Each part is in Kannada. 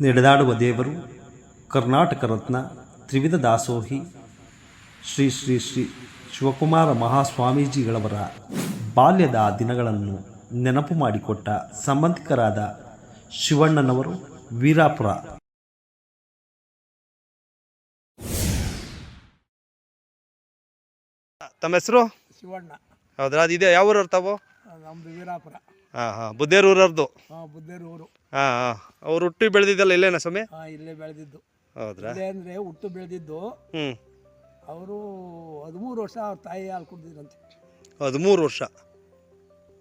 ನಡೆದಾಡುವ ದೇವರು ಕರ್ನಾಟಕ ರತ್ನ ತ್ರಿವಿಧ ದಾಸೋಹಿ ಶ್ರೀ ಶ್ರೀ ಶ್ರೀ ಶಿವಕುಮಾರ ಮಹಾಸ್ವಾಮೀಜಿಗಳವರ ಬಾಲ್ಯದ ದಿನಗಳನ್ನು ನೆನಪು ಮಾಡಿಕೊಟ್ಟ ಸಂಬಂಧಿಕರಾದ ಶಿವಣ್ಣನವರು ವೀರಾಪುರ. ತಮ್ಮ ಹೆಸರು? ಶಿವಣ್ಣ. ಹೌದ್ರಾ ಅದು ಇದೆ ಯಾವ ಊರವ್ರು ತಾವು? ನಮ್ದು ವೀರಾಪುರ. ಹಾಂ ಹಾಂ. ಬುದ್ದೇರು ಊರವ್ರದ್ದು ಹಾಂ ಬುದ್ಧೇರು ಊರು ಹಾಂ ಹಾಂ. ಅವ್ರು ಹುಟ್ಟಿ ಬೆಳೆದಿದ್ದಲ್ಲ ಇಲ್ಲೇನ ಸ್ವಾಮಿ? ಹಾಂ ಇಲ್ಲೇ ಬೆಳೆದಿದ್ದು. ಹೌದ್ರಾ? ಇಲ್ಲೇ ಅಂದರೆ ಹುಟ್ಟು ಬೆಳೆದಿದ್ದು. ಹ್ಞೂ ಅವರು ಹದಿಮೂರು ವರ್ಷ ಅವ್ರ ತಾಯಿ ಹಾಲು ಕುಡ್ದಿದ್ರಂತೆ. ಹದಿಮೂರು ವರ್ಷ.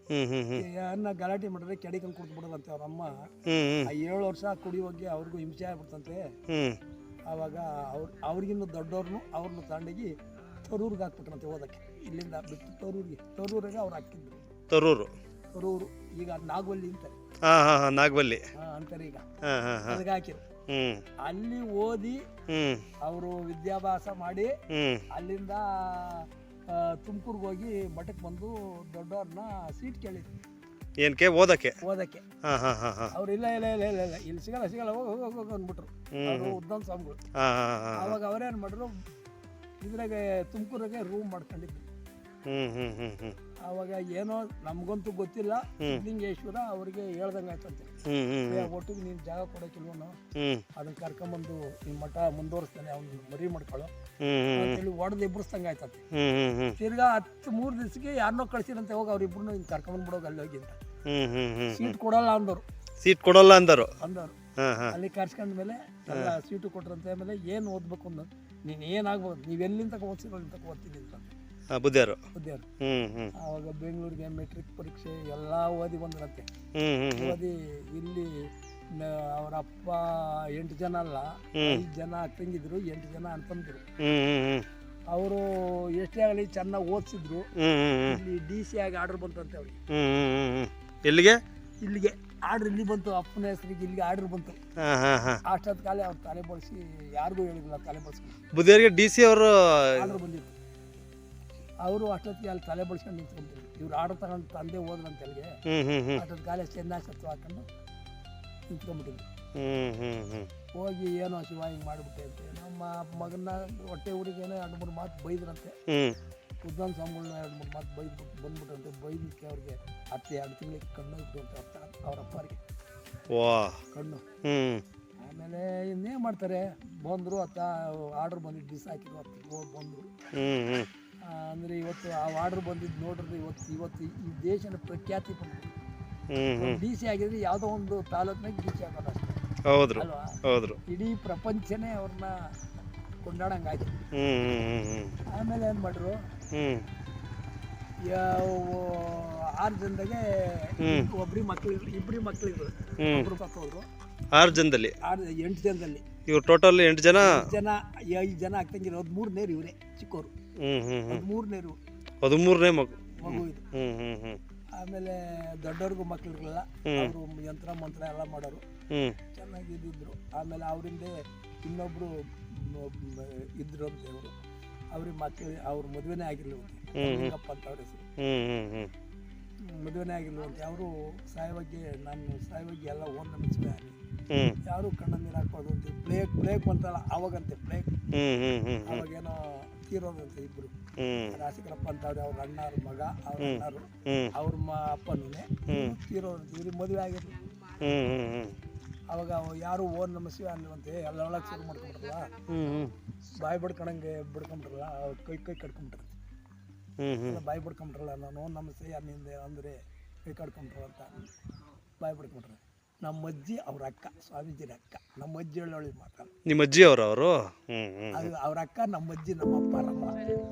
ಹ್ಞೂ ಹ್ಞೂ ಹ್ಞೂ ಅನ್ನ ಗಲಾಟೆ ಮಾಡಿದ್ರೆ ಕೆಡಿಕೊಂಡು ಕುಡ್ದು ಬಿಡೋದಂತೆ ಅವ್ರ ಅಮ್ಮ. ಹ್ಞೂ ಹ್ಞೂ ಆ ಏಳು ವರ್ಷ ಕುಡಿಯೋಗಿ ಅವ್ರಿಗೂ ಹಿಂಸೆ ಆಗ್ಬಿಡ್ತಂತೆ. ಹ್ಞೂ ಆವಾಗ ಅವ್ರು ಅವ್ರಿಗಿನ್ನು ದೊಡ್ಡವ್ರನ್ನು ಅವ್ರನ್ನ ತಗೊಂಡೋಗಿ ತರೂರ್ಗೆ ಹಾಕ್ಬಿಟ್ರಂತೆ ಓದಕ್ಕೆ. ಇಲ್ಲಿಂದ ಬಿಟ್ಟು ತರೂರಿಗೆ. ತರೂರಿಗೆ ಅವ್ರು ಹಾಕಿದ್ರು ತರೂರು. ತರೂರು ಈಗ ನಾಗವಲ್ಲಿ ಅಂತಾರೆ. ಹಾಂ ಹಾಂ ಹಾಂ ನಾಗವಲ್ಲಿ. ಅಂತಾರೆ ಈಗ. ಹಾಂ ಹಾಂ ಹಾಂ. ಅದಕ್ಕೆ ಹ್ಞೂ ಅಲ್ಲಿ ಓದಿ ಹ್ಞೂ ಅವರು ವಿದ್ಯಾಭ್ಯಾಸ ಮಾಡಿ ಅಲ್ಲಿಂದ ತುಮಕೂರ್ಗೆ ಹೋಗಿ ಮಠಕ್ಕೆ ಬಂದು ದೊಡ್ಡವ್ರನ್ನ ಸೀಟ್ ಕೇಳಿದ್ರು. ಏನಕ್ಕೆ ಓದಕ್ಕೆ? ಓದಕ್ಕೆ. ಹಾಂ ಹಾಂ ಹಾಂ ಹಾಂ. ಅವ್ರು ಇಲ್ಲ ಇಲ್ಲ ಇಲ್ಲ ಇಲ್ಲ ಇಲ್ಲ. ಇಲ್ಲಿ ಸಿಗಲ್ಲ ಸಿಗಲ್ಲ ಹೋಗಿ ಹೋಗಿ ಹೋಗಿ ಅಂದ್ಬಿಟ್ರು. ಅವರು ಉದ್ದನ್ ಸ್ವಾಮಿಗಳು. ಹಾಂ ಹಾಂ ಹಾಂ ಅವಾಗ ಅವ್ರೇನು ಮಾಡಿದ್ರು ಇದ್ರಾಗೆ ತುಮಕೂರಾಗೆ ರೂಮ್ ಮಾಡ್ಕೊಂಡಿದ್ರು. ಹ್ಞೂ ಹ್ಞೂ ಹ್ಞೂ ಹ್ಞೂ ಅವಾಗ ಏನೋ ನಮಗಂತೂ ಗೊತ್ತಿಲ್ಲ. ಸಿದ್ಧಲಿಂಗೇಶ್ವರ ಅವ್ರಿಗೆ ಹೇಳ್ದಂಗೆ ಆಯ್ತಂತೆ ಏ, ಒಟ್ಟಿಗೆ ನೀನು ಜಾಗ ಕೊಡೋಕಿಲ್ವನು ಅದನ್ನ ಕರ್ಕೊಂಬಂದು ನಿಮ್ಮ ಮಠ ಮುಂದುವರ್ಸ್ತಾನೆ ಅವ್ನು ಮರಿ ಮಾಡ್ಕೊಳ್ಳೋ. ಅಂತೇಳಿ ಹೊಡೆದು ಎಬ್ಬರಿಸ್ದಂಗೆ ಆಯ್ತಂತೆ ತಿರ್ಗಾ ಹತ್ತು ಮೂರು ದಿವಸಕ್ಕೆ ಯಾರನ್ನೋ ಕಳ್ಸಿರಂತೆ ಹೋಗಿ ಅವ್ರಿಬ್ರು ಹಿಂಗೆ ಕರ್ಕೊಂಡ್ಬಿಡೋಗಿ ಅಲ್ಲಿ ಹೋಗಿ ಅಂತ. ಹ್ಞೂ ಹ್ಞೂ ಹ್ಞೂ ಸೀಟ್ ಕೊಡಲ್ಲ ಅಂದವ್ರು ಸೀಟ್ ಕೊಡೋಲ್ಲ ಅಂದರು. ಅಂದವ್ರು ಹಾಂ ಹಾಂ. ಅಲ್ಲಿ ಕರ್ಸ್ಕೊಂಡ್ಮೇಲೆ ಮೇಲೆ ಸೀಟು ಕೊಟ್ರಂತೆ ಆಮೇಲೆ ಏನು ಓದ್ಬೇಕು ಅನ್ನೋದು ನೀನು ಏನಾಗ್ಬೋದು ನೀವು ಎಲ್ಲಿಂದ ಓದ್ಸಿರೋ ಇಂತ ಓದ್ತಿದ್ದೀನಿ ಓದ್ತೀನಿ ಅಂತ. ಬುದ್ಧಿಯವರು ಬುದ್ಧಿಯವರು ಹ್ಞೂ ಆವಾಗ ಬೆಂಗಳೂರಿಗೆ ಮೆಟ್ರಿಕ್ ಪರೀಕ್ಷೆ ಎಲ್ಲ ಓದಿ ಬಂದ್ರಂತೆ ಓದಿ ಇಲ್ಲಿ ಅವರ ಅಪ್ಪ ಎಂಟು ಜನ ಅಲ್ಲ ಐದು ಜನ ತಂಗಿದ್ರು ಎಂಟು ಜನ ಅಂತಂದ್ರು ಅವರು ಎಷ್ಟೇ ಆಗಲಿ ಚೆನ್ನಾಗಿ ಓದಿಸಿದ್ರು. ಇಲ್ಲಿ ಡಿ ಸಿ ಆಗಿ ಆರ್ಡರ್ ಬಂತಂತೆ ಅವ್ರಿಗೆ ಹ್ಞೂ ಹ್ಞೂ ಎಲ್ಲಿಗೆ? ಇಲ್ಲಿಗೆ. ಆರ್ಡರ್ ಇಲ್ಲಿ ಬಂತು ಅಪ್ಪನ ಹೆಸರಿಗೆ ಇಲ್ಲಿಗೆ ಆರ್ಡರ್ ಬಂತು. ಹಾಂ ಹಾಂ ಹಾಂ. ಅಷ್ಟೊತ್ತು ಕಾಲೇ ಅವ್ರು ತಲೆ ಬಳಸಿ ಯಾರಿಗೂ ಹೇಳಿಲ್ಲ ತಲೆ ಬಳಸ್ಕೊಂಡು. ಬುದ್ಧಿಯವರಿಗೆ ಡಿ ಸಿ ಅವರು ಆರ್ಡರ್ ಬಂದಿತ್ತು ಅವರು ಅಷ್ಟೊತ್ತಿಗೆ ಅಲ್ಲಿ ತಲೆ ಬಳಸ್ಕೊಂಡು ನಿಂತ್ಕೊಂಡ್ರು. ಇವ್ರು ಆರ್ಡರ್ ತಗೊಂಡು ತಂದೆ ಹೋದ್ರಂತ ಅಲ್ಲಿಗೆ ಅಷ್ಟೊತ್ತು ಕಾಲೇ ಚೆನ್ನಾಗಿ ಸತ್ತು ಹಾಕೊಂಡು ನಿಂತ್ಕೊಂಡ್ಬಿಟ್ಟಿದ್ರು. ಹೋಗಿ ಏನೋ ಶಿವ ಹಿಂಗೆ ಮಾಡಿಬಿಟ್ಟೆ ಅಂತ ನಮ್ಮ ಮಗನ ಹೊಟ್ಟೆ ಊರಿಗೆ ಏನೋ ಎರಡು ಮೂರು ಮಾತು ಬೈದ್ರಂತೆ. ಉದ್ದಾನ್ ಸ್ವಾಮಿಗಳನ್ನ ಎರಡು ಮೂರು ಮಾತು ಬೈದ್ಬಿಟ್ಟು ಬಂದ್ಬಿಟ್ರಂತೆ. ಬೈದಕ್ಕೆ ಅವ್ರಿಗೆ ಹತ್ತು ಎರಡು ತಿಂಗಳಿಗೆ ಕಣ್ಣು ಇದ್ದು ಅಂತ ಅರ್ಥ ಅವ್ರ ಅಪ್ಪರಿಗೆ ಕಣ್ಣು. ಆಮೇಲೆ ಇನ್ನೇನು ಮಾಡ್ತಾರೆ? ಬಂದರು ಅತ್ತ ಆರ್ಡ್ರ್ ಬಂದಿದ್ದು ದಿವಸ ಹಾಕಿದ್ರು ಹೋಗಿ ಬಂದರು. ಹ್ಞೂ ಹ್ಞೂ ಅಂದರೆ ಇವತ್ತು ಆ ಆರ್ಡ್ರ್ ಬಂದಿದ್ದು ನೋಡಿದ್ರೆ ಇವತ್ತು ಇವತ್ತು ಈ ದೇಶದ ಪ್ರಖ್ಯಾತಿ ಬಂದಿದೆ. ಡಿ ಸಿ ಆಗಿದ್ರೆ ಯಾವುದೋ ಒಂದು ತಾಲೂಕಿನಾಗ ಡಿ ಸಿ ಆಗೋದು ಅಷ್ಟೇ. ಹೌದ್ರು ಅಲ್ವಾ? ಹೌದ್ರು. ಇಡೀ ಪ್ರಪಂಚನೇ ಅವ್ರನ್ನ ಕೊಂಡಾಡಂಗೆ ಆಯ್ತು ಹ್ಞೂ ಹ್ಞೂ ಹ್ಞೂ ಆಮೇಲೆ ಏನು ಮಾಡ್ರು? ಯಾವ ಆರು ಜನದಾಗೆ ಒಬ್ರಿ ಮಕ್ಳಿದ್ರು ಇಬ್ಬರಿ ಮಕ್ಳಿದ್ರು. ಒಬ್ರು ಹೋದ್ರು ಆರು ಜನದಲ್ಲಿ? ಆರು ಎಂಟು ಜನದಲ್ಲಿ. ಇವ್ರು ಟೋಟಲ್ ಎಂಟು ಜನ? ಜನ ಐದು ಜನ ಆಗ್ತಂಗಿಲ್ಲ. ಹದಿಮೂರನೇರು ಇವರೇ ಚಿಕ್ಕವರು ಹ್ಞೂ ಹ್ಞೂ ಮೂರನೇ ಮಗು. ಮಗು ಇದು. ಆಮೇಲೆ ದೊಡ್ಡವ್ರಿಗೂ ಮಕ್ಳಿರಲಿಲ್ಲ ಅವರು ಯಂತ್ರ ಮಂತ್ರ ಎಲ್ಲ ಮಾಡೋರು. ಚೆನ್ನಾಗಿ ಇದ್ದಿದ್ರು. ಆಮೇಲೆ ಅವರಿಂದ ಇನ್ನೊಬ್ರು ಇದ್ರು ಇವರು. ಅವ್ರಿಗೆ ಮಕ್ಕಳು ಅವ್ರ ಮದುವೆನೇ ಆಗಿರ್ಲಿಲ್ಲ ಅಂತ ಅವ್ರ ಹೆಸರು. ಮದುವೆನೇ ಆಗಿರ್ಲಿ ಅಂತ. ಅವರು ಸಾಯವಾಗಿ ನಾನು ಸಾಯವಾಗಿ ಎಲ್ಲ ಓನ್ ನಮಿಸ್ವೆ ಹ್ಞೂ ಯಾರು ಕಣ್ಣ ನೀರು ಹಾಕೋದು ಅಂತ. ಪ್ಲೇಕ್ ಪ್ಲೇಕ್ ಬಂತಲ್ಲ ಅವಾಗಂತೆ ಪ್ಲೇಕ್ ಹ್ಞೂ ಹ್ಞೂ ಅಂತ ಇಬ್ರು ರಾಸಿಕರಪ್ಪ ಅಂತ ಅವ್ರೆ ಅವ್ರ ಅಣ್ಣಾರ ಮಗ ಅವ್ರ ಅಣ್ಣರು ಅವ್ರ ಮ ಅಪ್ಪನೇ ತೀರೋದಂತೆ ಇವ್ರಿಗೆ ಮದುವೆ ಹ್ಞೂ ಅವಾಗ ಅವ ಯಾರು ಓನ್ ನಮಸ್ಸಿ ಅನ್ನುವಂತೆ ಎಲ್ಲ ಒಳಗೆ ಶುರು ಮಾಡ್ಕೊಂಡ್ರಲ್ಲ? ಬಾಯಿ ಬಡ್ಕೊಳಂಗೆ ಬಿಡ್ಕೊಂಡ್ರಲ್ಲ ಅವ್ರ ಕೈ ಕೈ ಕಡ್ಕೊಂಡ್ರು ಬಾಯಿ ಬಿಡ್ಕೊಂಡ್ರಲ್ಲ ನಾನು ಓನ್ ನಮಸ್ತೆ ಯಾರಿನಿಂದ ಅಂದರೆ ಕೈ ಕಡ್ಕೊಂಡ್ರು ಅಂತ ಬಾಯಿ ಬಡ್ಕೊಂಬಿಟ್ರೆ ನಮ್ಮ ಅಜ್ಜಿ ಅವ್ರ ಅಕ್ಕ ಸ್ವಾಮೀಜಿನ ಅಕ್ಕ. ನಮ್ಮ ಅಜ್ಜಿ ಹೇಳೋಳಿ ಮಾತಾಡ ನಿಮ್ಮ ಅಜ್ಜಿ ಅವರು? ಅವರು ಹ್ಞೂ ಹ್ಞೂ ಅದು ಅವ್ರ ಅಕ್ಕ ನಮ್ಮ ಅಜ್ಜಿ ನಮ್ಮ ಅಪ್ಪ ನಮ್ಮ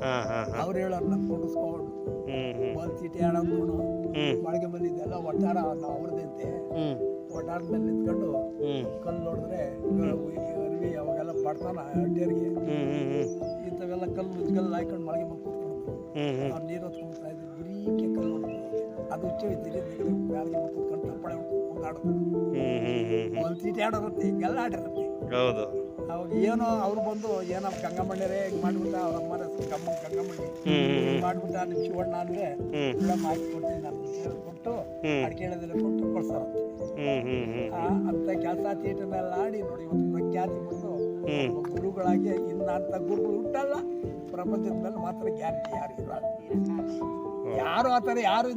ಹಾಂ ಹಾಂ ಅವ್ರು ಹೇಳೋರು ನನ್ನ ಕುಡಿಸ್ಕೊಂಡು ಹ್ಞೂ ಹ್ಞೂ ಬಾಲ್ ಚೀಟಿ ಆಡೋದು. ಬಾಳಿಗೆ ಬಂದಿದ್ದೆಲ್ಲ ಒಟ್ಟಾರ ನಾವು ಅವ್ರದ್ದಂತೆ ಹ್ಞೂ ಒಟ್ಟಾರ ಮೇಲೆ ನಿಂತ್ಕೊಂಡು ಹ್ಞೂ ಕಲ್ಲು ನೋಡಿದ್ರೆ ಅರಿವಿ ಅವಾಗೆಲ್ಲ ಪಡ್ತಾನ ಅಡ್ಡಿಯರಿಗೆ ಹ್ಞೂ ಹ್ಞೂ ಹ್ಞೂ ಇಂಥವೆಲ್ಲ ಕಲ್ಲು ಕಲ್ಲು ಹಾಕೊಂಡು ಮಳೆಗೆ ಬಂದು ಕೂತ್ಕೊಂಡು ಅವ್ರು ನೀರು ಹೊತ್ಕೊಂಡ್ತಾ ಇದ್ರು. ಬರೀ ಕಲ್ಲು ಅದು ಹುಚ್ಚ ಇದ್ದೀರಿ ಬ್ಯಾರಿಗೆ ಕೂತ್ಕೊಂಡು ಮತ್ತು ಹ್ಞೂ ಹ್ಞೂ ಹ್ಞೂ ಒಂದು ಚೀಟಿ ಆಡೋರತ್ತೆ ಹಿಂಗೆಲ್ಲ ಆಡಿರತ್ತೆ. ಹೌದು. ಅವಾಗ ಏನೋ ಅವ್ರು ಬಂದು ಏನೋ ಗಂಗಮ್ಮಣ್ಣರೇ ಹಿಂಗೆ ಮಾಡ್ಬಿಟ್ಟ ಅವ್ರ ಅಮ್ಮನ ಗಮ್ಮ ಗಂಗಮ್ಮಣ್ಣಿ ಮಾಡ್ಬಿಟ್ಟ ನಿಮ್ಮ ಶಿವಣ್ಣ ಅಂದರೆ ಮೇಡಮ್ ಹಾಕಿ ಕೊಡ್ತೀನಿ ನಾನು ಕೊಟ್ಟು. ಅಡಿಕೆ ಎಣ್ಣೆದೆಲ್ಲ ಕೊಟ್ಟು ಕೊಡ್ಸಾರಂತೆ ಅಂತ. ಕೆಲಸ ಥಿಯೇಟರ್ನೆಲ್ಲ ಆಡಿ ನೋಡಿ ಇವತ್ತು ಪ್ರಖ್ಯಾತಿ ಬಂದು ಗುರುಗಳಾಗಿ ಇನ್ನ ಅಂತ ಗುರುಗಳು ಹುಟ್ಟಲ್ಲ ಪ್ರಪಂಚದ ಮೇಲೆ ಮಾತ್ರ ಗ್ಯಾರಂಟಿ ಯಾರು ಇರಲ್ಲ ಯಾರು ಆ ಥರ ಯಾರು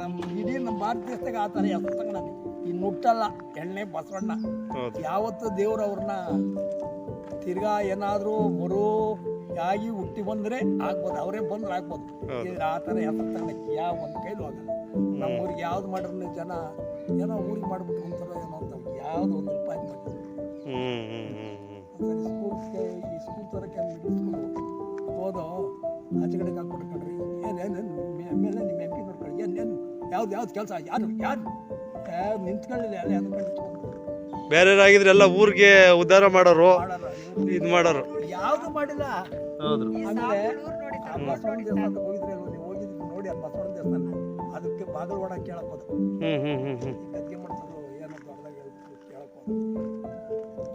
ನಮ್ಮ ಇಡೀ ನಮ್ಮ ಭಾರತ ದೇಶದಾಗ ಆ ಥರ ಹೆಸರು ತಗೊಂಡು ಇನ್ನು ಹುಟ್ಟಲ್ಲ ಎಣ್ಣೆ ಬಸವಣ್ಣ. ಹೌದು. ಯಾವತ್ತು ದೇವ್ರು ಅವ್ರನ್ನ ತಿರ್ಗಾ ಏನಾದರೂ ಮರು ಆಗಿ ಹುಟ್ಟಿ ಬಂದರೆ ಆಗ್ಬೋದು ಅವರೇ ಬಂದ್ರೆ ಆಗ್ಬೋದು. ಹೌದು. ಆ ಥರ ಹೆಸರು ತಗೊಳಕ್ಕೆ ಯಾವ ಒಂದು ಕೈಲೂ ಆಗಲ್ಲ. ನಮ್ಮ ಊರಿಗೆ ಯಾವ್ದು ಮಾಡಿದ್ರು ಜನ ಏನೋ ಊರಿಗೆ ಮಾಡ್ಬಿಟ್ಟು ಅಂತಾರೋ ಏನೋ ಅಂತ ಯಾವ್ದು ಒಂದು ರೂಪಾಯಿ ಮಾಡ್ತಾರೆ ಹ್ಮ್ ಹ್ಮ್ ಈ ಸ್ಕೂಲ್ ತರಕ್ಕೆ ಮಿಡ್ಲ್ ಸ್ಕೂಲು ಹೋದೋ ಆಚೆ ಕಡೆ ಹಾಕ್ಬಿಟ್ಟು ಕಣ್ರಿ ಏನು ಏನು ಮೇಲೆ ನಿಮ್ಮ ಎಂ ಪಿ ನೋಡ್ಕೊಳ್ಳಿ. ಏನೇನು ಏನು ಯಾವ್ದು ಯಾವ್ದು ಕೆಲಸ? ಯಾರು ಯಾರು? ಏ, ನಿಂತ್ಕೊಳ್ಳಿಲ್ಲ ಅಲ್ಲೇ ಅಂದ್ಕೊಂಡು ಬೇರೆಯವರಾಗಿದ್ರೆ ಎಲ್ಲ ಊರಿಗೆ ಉದ್ಧಾರ ಮಾಡೋರು ಇದ್ ಇದು ಮಾಡೋರು. ಯಾವುದು ಮಾಡಿಲ್ಲ. ಹೌದು ಆಮೇಲೆ ಆ ಬಸವಣ್ಣ ದೇವಸ್ಥಾನಕ್ಕೆ ಹೋಗಿದ್ರೆ ನೀವು ಹೋಗಿದ್ರಿ ನೋಡಿ ಅದು ಬಸವಣ್ಣ ದೇವಸ್ಥಾನ. ಅದಕ್ಕೆ ಬಾಗಿಲು ಒಡ ಕೇಳಕ್ ಹೋದ ಹ್ಮ್ ಹ್ಮ್ ಹ್ಮ್ ಹ್ಮ್. ಈ ಗದ್ಗೆ ಮಾಡ್ತಾರೆ ಏನೋ ದೊಡ್ಡದಾಗ ಕೇಳಕ್ ಹೋದ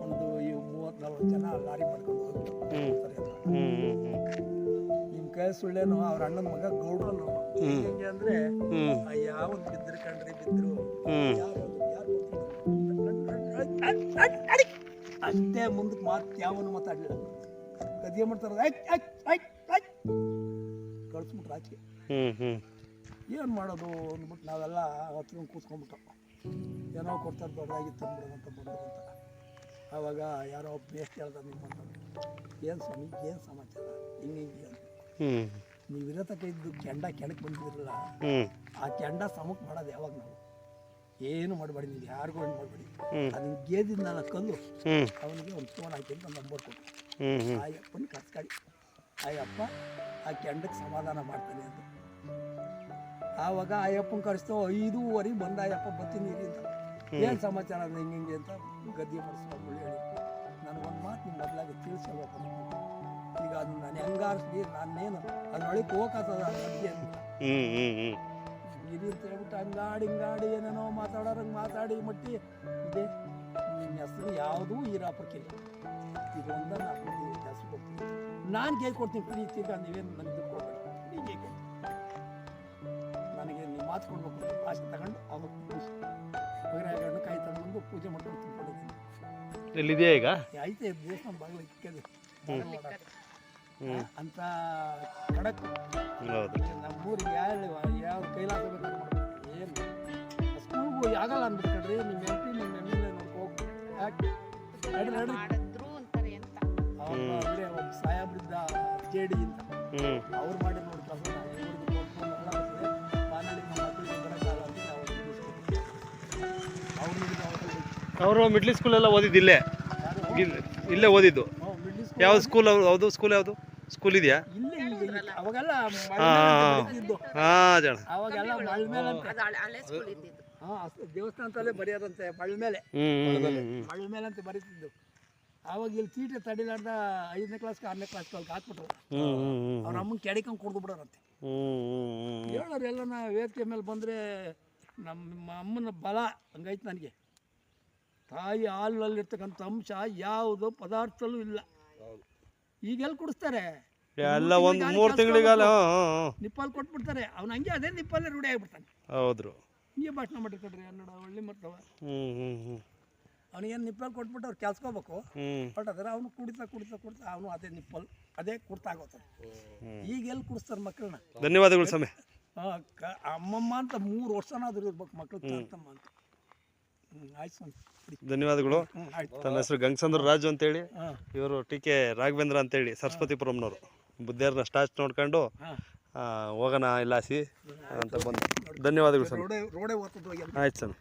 ಒಂದು ಈ ಮೂವತ್ತು ನಲ್ವತ್ತು ಜನ ಲಾರಿ ಮಾಡ್ಕೊಂಡು ಹೋಗ್ತಾರೆ ಕೈ ಸುಳ್ಳೇನು ಅವ್ರ ಅಣ್ಣನ ಮಗ ಗೌಡ್ರನು. ಹೆಂಗೆ ಅಂದ್ರೆ ಯಾವ ಬಿದ್ರು ಕಂಡ್ರಿ ಬಿದ್ರು ಅಷ್ಟೇ ಮುಂದಕ್ಕೆ ಮಾತು ಯಾವನು ಮಾತಾಡ್ಲಿಲ್ಲ. ಕದಿಯ ಮಾಡ್ತಾರ ಕಳ್ಸ್ಬಿಟ್ರು ಆಚೆ ಏನು ಮಾಡೋದು ಅಂದ್ಬಿಟ್ಟು ನಾವೆಲ್ಲ ಹತ್ಕೊಂಡು ಕೂತ್ಕೊಂಡ್ಬಿಟ್ಟು ಏನೋ ಕೊಡ್ತಾರೆ ದೊಡ್ಡದಾಗಿ ತಂದ್ಬಿಡೋದು ಅಂತ ಬಿಡೋದು ಅಂತ. ಆವಾಗ ಯಾರೋ ಒಬ್ಬ ಮೇಸ್ಟ್ ಹೇಳ್ದ ನಿಮ್ಮ ಏನು ಸ್ವಾಮಿ ಏನು ಸಮಾಚಾರ? ಹಿಂಗೆ ಹಿಂಗೆ ಅಂತ ಹ್ಮ್. ನೀವು ಇರತಕ್ಕ ಇದ್ದು ಕೆಂಡ ಕೆಳಕ್ಕೆ ಬಂದಿರಲ್ಲ ಆ ಕೆಂಡ ಸಮಕ್ಕೆ ಮಾಡೋದು ಯಾವಾಗ ನಾವು? ಏನು ಮಾಡಬೇಡಿ ನೀವು ಯಾರಿಗೂ ಏನು ಮಾಡಬೇಡಿ. ಅದನ್ನ ಅದನ್ನ ನಾನು ಕಲ್ಲು ಅವನಿಗೆ ಒಂದು ಫೋನ್ ಹಾಕಿ ಅಂತ ನಂಬರ್ ಕೊಟ್ಟು ಆ ಅಪ್ಪನ ಕರ್ಸ್ಕಾಡಿ. ಆ ಅಪ್ಪ ಆ ಕೆಂಡಕ್ಕೆ ಸಮಾಧಾನ ಮಾಡ್ತಾನೆ ಅಂತ ಆವಾಗ ಆ ಅಪ್ಪನ ಕರೆಸ್ತೋ ಐದೂವರೆಗೆ ಬಂದ ಆ ಅಪ್ಪ ಬರ್ತೀನಿ ಇರಿ ಅಂತ. ಏನು ಸಮಾಚಾರ ಹಿಂಗೆ ಹಿಂಗೆ ಅಂತ ಗದ್ದೆ ಮಾಡಿಸ್ಕೊಂಡು ಹೇಳಿ. ನನಗೊಂದು ಮಾತು ನಿಮ್ಮ ಮೊದಲಾಗಿ ತಿಳಿಸ್ಬೇಕು ಅದು ನಾನು ಹೆಂಗಾರಿಸ್ಲಿ ನಾನೇನು ಅದ್ರೊಳಗೆ ಹ್ಮ್ ಇರಿ ಅಂತ ಹೇಳ್ಬಿಟ್ಟು ಹಂಗಾಡಿ ಹಿಂಗಾಡಿ ಏನೇನೋ ಮಾತಾಡೋರಂಗೆ ಮಾತಾಡಿ ಮಟ್ಟಿ ಇದೆ. ನಿಮ್ಮ ಹೆಸರು ಯಾವುದೂ ಈರಾಪಕ್ಕಿಲ್ಲ ಇದು ಒಂದ ನಾನು ಹೆಸರು ಕೊಡ್ತೀನಿ. ನಾನು ಕೈ ಕೊಡ್ತೀನಿ ಪ್ರೀತಿ ನೀವೇನು ನನಗೆ ಕೊಡಬೇಡಿ. ನೀನು ಕೊಡ್ತೀನಿ ನನಗೆ ನೀವು ಮಾತು ಕೊಡ್ಬೇಕು ಆಸೆ ತಗೊಂಡು ಅವತ್ತು ಖುಷಿ ಕೈ ಕಾಯಿ ತಗೊಂಡು ಪೂಜೆ ಮಾಡ್ಕೊಂಡು ತಿನ್ಕೊಂಡಿದ್ದೀನಿ ಎಲ್ಲಿದೆಯಾ ಈಗ? ಐತೆ ದೇವಸ್ಥಾನ ಬಾಗಿಲು. ಅಂತ ಕಡಕ್ ಹೌದು. ನಮ್ಮೂರಿಗೆ ಯಾವ ಯಾವ ಕೈಲಾಸ ಏನು? ಸ್ಕೂಲ್ಗೂ ಆಗಲ್ಲ ಅಂದ್ಬಿಟ್ರಿ ನಿಮ್ಮ ಎಂ ಪಿ ನಿಮ್ಮ ಎಂ ಎಲ್ ಎ ಹೋಗಿ ಯಾಕೆ ನಡ್ರಿ ನಡ್ರಿ. ಅಂತಾರೆ ಅಂತ. ಅವಾಗ ಅಂದ್ರೆ ಒಬ್ಬ ಸಾಹೇಬ್ರಿದ್ದ ಜೆ ಡಿ ಅಂತ ಹ್ಮ್. ಅವ್ರು ಮಾಡಿ ನೋಡಿ ಕೆಲಸ ಅವ್ರು ಅವರು ಮಿಡ್ಲ್ ಸ್ಕೂಲ್ ಎಲ್ಲ ಓದಿದ್ದು ಇಲ್ಲೇ. ಇಲ್ಲೇ ಓದಿದ್ದು. ಯಾವ ಸ್ಕೂಲ್ ಸ್ಕೂಲ್ ಯಾವುದು ಸ್ಕೂಲ್ ಯಾವುದು? ಸ್ಕೂಲ್ ಇದೆಯಾ? ಅವಾಗೆಲ್ಲ ಹಾ, ಜನ. ಅವಾಗೆಲ್ಲ ಮಳ್ ಮೇಲೆ ದೇವಸ್ಥಾನದಲ್ಲೇ ಬರೆಯೋದಂತೆ ಮಳ್ ಮೇಲೆ. ಮಳ್ ಮೇಲೆ ಅಂತ ಬರೀತಿದ್ದು. ಆವಾಗ ಇಲ್ಲಿ ಚೀಟಿ ತಡಿಲಾರ್ದ ಐದನೇ ಕ್ಲಾಸ್ಗೆ ಆರನೇ ಕ್ಲಾಸ್ ಅಲ್ಲಿ ಹಾಕ್ಬಿಟ್ರು. ಅವ್ರ ಅಮ್ಮನ ಕೆಡಿಕೊಂಡು ಕುಡ್ದು ಬಿಡೋರಂತೆ. ಹೇಳೋರು ಎಲ್ಲನ ವೇದಿಕೆ ಮೇಲೆ ಬಂದರೆ ನಮ್ಮ ಅಮ್ಮನ ಬಲ ಹಂಗೈತೆ ನನಗೆ. ತಾಯಿ ಹಾಲಲ್ಲಿರ್ತಕ್ಕಂಥ ಅಂಶ ಯಾವುದು ಪದಾರ್ಥದಲ್ಲೂ ಇಲ್ಲ. ಈಗೆಲ್ಲಿ ಕುಡಿಸ್ತಾರೆ? ಎಲ್ಲ ಒಂದು ಮೂರು ತಿಂಗಳಿಗಾಲ ನಿಪ್ಪಲ್ ಕೊಟ್ಬಿಡ್ತಾರೆ. ಅವ್ನು ಹಂಗೆ ಅದೇ ನಿಪ್ಪಲ್ಲೇ ರೂಢಿ ಆಗಿಬಿಡ್ತಾನೆ. ಹೌದ್ರು. ಹಿಂಗೆ ಭಾಷಣ ಮಾಡಿರ್ಕೊಡ್ರಿ ಕನ್ನಡ ಒಳ್ಳೆ ಮರ್ತವ ಹ್ಮ್ ಹ್ಮ್ ಹ್ಮ್ ಅವನಿಗೇನು ನಿಪ್ಪಲ್ಲಿ ಕೊಟ್ಬಿಟ್ಟು ಅವ್ರು ಕೆಲ್ಸ್ಕೋಬೇಕು ಬಟ್ ಅದರ ಅವನು ಕುಡಿತಾ ಕುಡಿತಾ ಕುಡಿತಾ ಅವನು ಅದೇ ನಿಪ್ಪಲ್ ಅದೇ ಕುಡ್ತಾಗೋತಾನೆ. ಈಗ ಎಲ್ಲಿ ಕುಡಿಸ್ತಾರೆ ಮಕ್ಕಳನ್ನ ಧನ್ಯವಾದಗಳು ಸ್ವಾಮಿ. ಅಮ್ಮಮ್ಮ ಅಂತ ಮೂರು ವರ್ಷನಾದ್ರೂ ಇರ್ಬೇಕು ಮಕ್ಕಳು ತಮ್ಮ ಅಂತ. ಆಯ್ತು ಧನ್ಯವಾದಗಳು. ತನ್ನ ಹೆಸರು ಗಂಗಸಂದ್ರ ರಾಜು ಅಂತೇಳಿ ಇವರು ಟಿ ಕೆ ರಾಘವೇಂದ್ರ ಅಂತೇಳಿ ಸರಸ್ವತಿಪುರಂನವರು. ಬುದ್ಧಿಯರ್ನ ಸ್ಟಾಚ್ ನೋಡ್ಕೊಂಡು ಹೋಗೋಣ ಇಲ್ಲಾಸಿ ಅಂತ ಬಂದು. ಧನ್ಯವಾದಗಳು ಸರ್ ಆಯ್ತು ಸ್ವಾಮಿ.